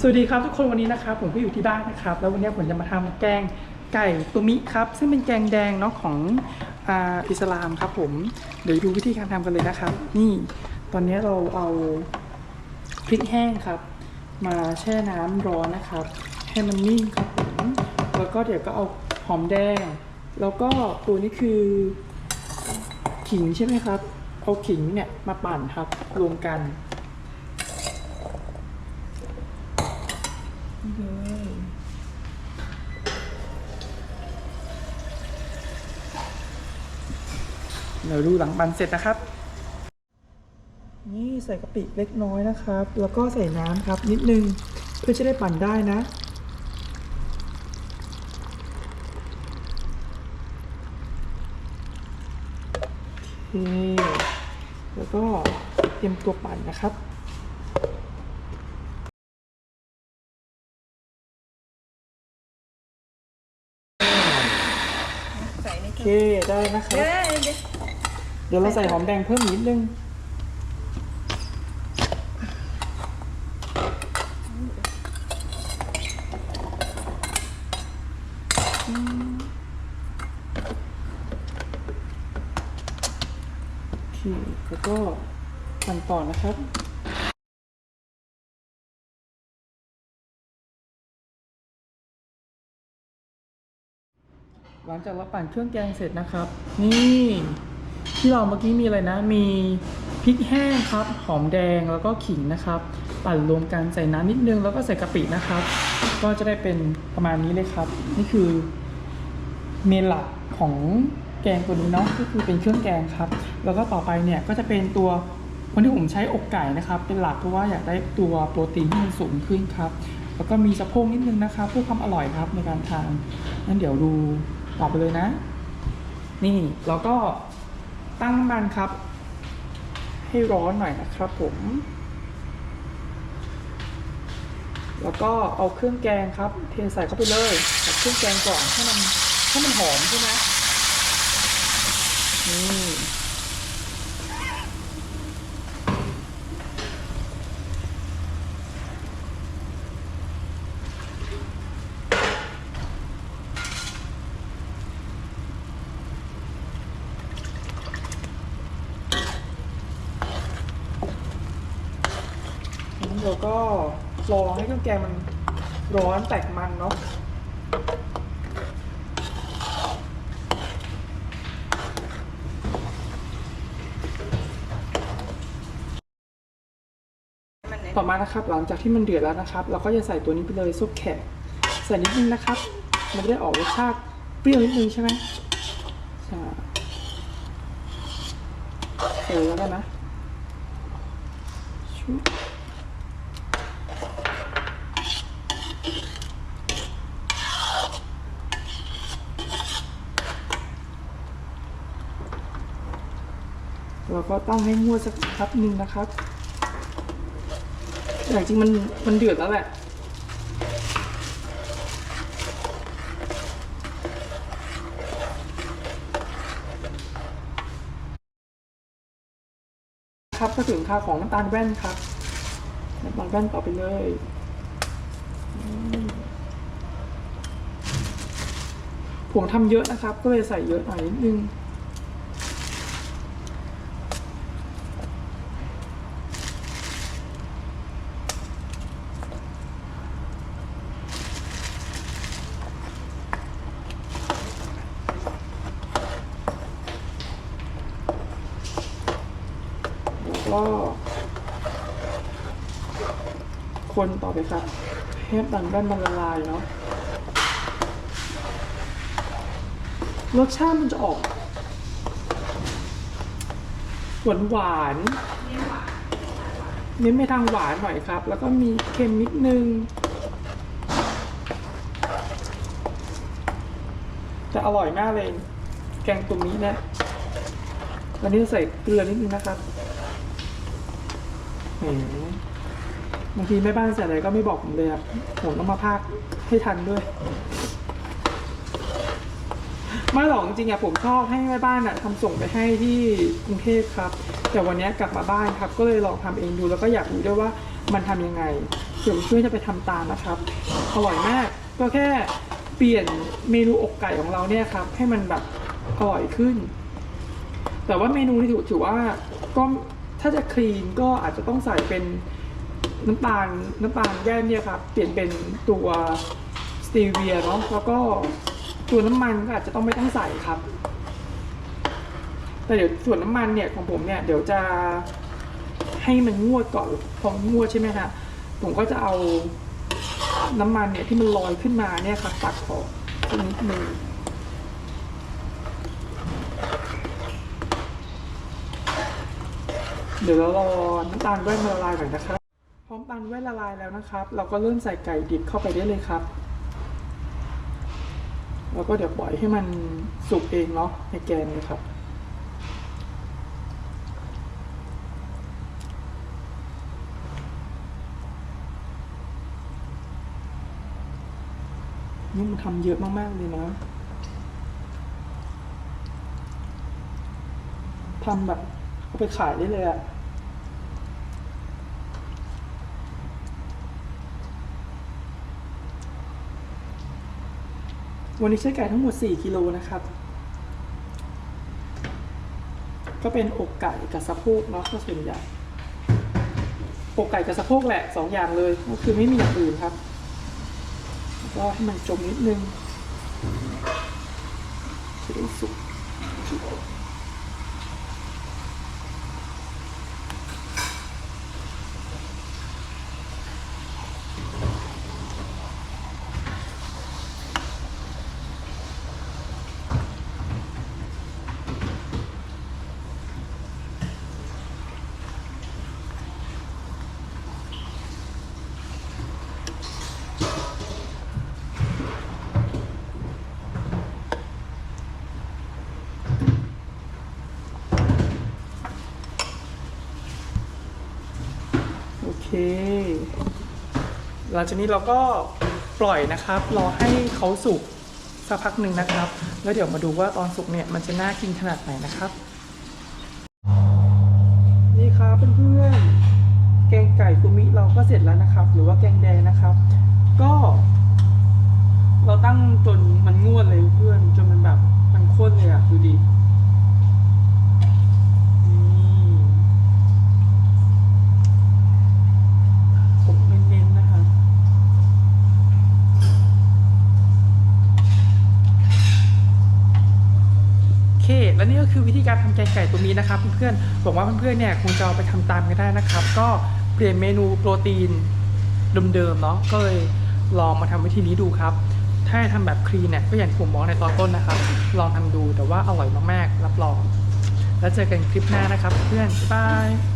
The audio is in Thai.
สวัสดีครับทุกคนวันนี้นะครับผมก็อยู่ที่บ้านนะครับ แล้ววันนี้ผมจะมาทำแกงไก่ตุมิครับ ซึ่งเป็นแกงแดงเนาะของอ,อิสลามครับผมเดี๋ยวดูวิธีการทำกันเลยนะครับ นี่ตอนนี้เราเอาพริกแห้งครับ มาแช่น้ำร้อนนะครับ ให้มันนิ่มครับผมแล้วก็เดี๋ยวก็เอาหอมแดง แล้วก็ตัวนี้คือขิงใช่ไหมครับเอาขิงเนี่ยมาปั่นครับรวมกัน เดี๋ยวดูหลังบันเสร็จนะครับ นี่ใส่กะปิเล็กน้อยนะครับ แล้วก็ใส่น้ำครับนิดนึงเพื่อจะได้ปั่นได้นะโอเคแล้วก็เตรียมตัวปั่นนะครับ ใส่ใน โอ เคเคได้นะครับเดี๋ยวเดี๋ยวเดี๋ยวเราใส่หอมแดงเพิ่มนิดนึง โอเค แล้วก็ปั่นต่อนะครับ หลังจากเราปั่นเครื่องแกงเสร็จนะครับ นี่ที่เราเมื่อกี้มีอะไรนะ มีพริกแห้งครับ หอมแดงแล้วก็ขิงนะครับ ปั่นรวมกันใส่น้ำนิดนึงแล้วก็ใส่กะปินะครับ ก็จะได้เป็นประมาณนี้เลยครับ นี่คือเมนหลักของแกงตัวนี้เนาะก็คือเป็นเครื่องแกงครับ แล้วก็ต่อไปเนี่ยก็จะเป็นตัววันที่ผมใช้อกไก่นะครับ เป็นหลักเพราะว่าอยากได้ตัวโปรตีนที่มันสูงขึ้นครับ แล้วก็มีสะโพกนิดนึงนะครับเพื่อความอร่อยครับในการทานงั้นเดี๋ยวดู ต่อไปเลยนะ นี่แล้วก็ตั้งน้ำมันครับ ให้ร้อนหน่อยนะครับผม แล้วก็เอาเครื่องแกงครับ เทใส่เข้าไปเลยกับเครื่องแกงก่อนให้มันให้มันหอมใช่ไหมนี่ งั้นเราก็ รอให้เครื่องแกงมันร้อนแตกมันเนาะต่อมานะครับหลังจากที่มันเดือดแล้วนะครับ เราก็จะใส่ตัวนี้ไปเลยซุปแขกใส่นิดนึงนะครับ มันจะได้ออกรสชาติเปรี้ยวนิดนึงใช่ไหมใช่ใส่แล้วกันนะชุบ เราก็ตั้งให้งวดสักพักหนึ่งนะครับแต่จริงมันมันเดือดแล้วแหละครับก็ถึงค่าของน้ำตาลแว่นครับน้ำตาลแว่นต่อไปเลยผมทำเยอะนะครับ ก็เลยใส่เยอะหน่อยนิดนึง ก็คนต่อไปครับให้ตันแว่นมันละลายเนาะรสชาติมันจะออก หวานหวานเน้นไปทางหวานหน่อยครับ แล้วก็มีเค็มนิดนึง แต่อร่อยมากเลย แกงตุ่มนี้นะวันนี้ใส่เกลือนิดนึงนะครับ บางทีแม่บ้านใส่อะไรก็ไม่บอกผมเลยครับผมต้องมาพากให้ทันด้วยไม่หรอกจริงๆอะผมชอบให้แม่บ้านอะทำส่งไปให้ที่กรุงเทพครับ แต่วันนี้กลับมาบ้านครับ ก็เลยลองทำเองดูแล้วก็อยากรู้ด้วยว่ามันทำยังไงผื่อเพื่อนจะไปทำตามนะครับอร่อยมากก็แค่เปลี่ยนเมนูอกไก่ของเราเนี่ยครับ ให้มันแบบอร่อยขึ้น แต่ว่าเมนูที่ถือว่าก็ ถ้าจะคลีนก็อาจจะต้องใส่เป็นน้ำตาลน้ำตาลแว่นเนี่ยครับ เปลี่ยนเป็นตัวสตีเวียเนาะแล้วก็ตัวน้ำมันก็อาจจะต้องไม่ต้องใส่ครับ แต่เดี๋ยวส่วนน้ำมันเนี่ยของผมเนี่ยเดี๋ยวจะให้มันงวดก่อนพองวดใช่ไหมฮะผมก็จะเอาน้ำมันเนี่ยที่มันลอยขึ้นมาเนี่ยครับตักออกสักนิดนึง เดี๋ยวเรารอน้ำตาลแว่นละลายก่อนนะครับ พร้อมตาลแว่นละลายแล้วนะครับ เราก็เริ่มใส่ไก่ดิบเข้าไปได้เลยครับ แล้วก็เดี๋ยวปล่อยให้มันสุกเองเนาะในแกงเลยครับนี่มันทำเยอะมาก ๆ เลยนะทำแบบ ไปขายได้เลยอะวันนี้ใช้ไก่ทั้งหมด 4 กิโลนะครับ ก็เป็นอกไก่กับสะโพกเนาะก็ส่วนใหญ่อกไก่กับสะโพกแหละสองอย่างเลย ก็คือไม่มีอย่างอื่นครับแล้วก็ให้มันจมนิดนึงจะได้สุก เค หลังจากนี้เราก็ปล่อยนะครับ รอให้เขาสุกสักพักหนึ่งนะครับ แล้วเดี๋ยวมาดูว่าตอนสุกเนี่ยมันจะน่ากินขนาดไหนนะครับ นี่ครับเพื่อนๆ แกงไก่คุมิเราก็เสร็จแล้วนะครับ หรือว่าแกงแดงนะครับ ก็ เราตั้งจนมันงวดเลยเพื่อนจนมันแบบมันข้นเลยอะดูดินี่ ผมเน้นๆนะครับ โอเค และนี่ การทำแกงไก่ตัวนี้นะครับเพื่อนๆบอกว่าเพื่อนๆเนี่ยคงจะเอาไปทำตามกันได้นะครับ ก็เปลี่ยนเมนูโปรตีนเดิมๆเนาะก็เลยลองมาทำวิธีนี้ดูครับ ถ้าให้ทำแบบคลีนเนี่ยก็อย่างที่ผมบอกในตอนต้นนะครับ ลองทำดูแต่ว่าอร่อยมากๆรับรอง แล้วเจอกันคลิปหน้านะครับ เพื่อนบ๊ายบาย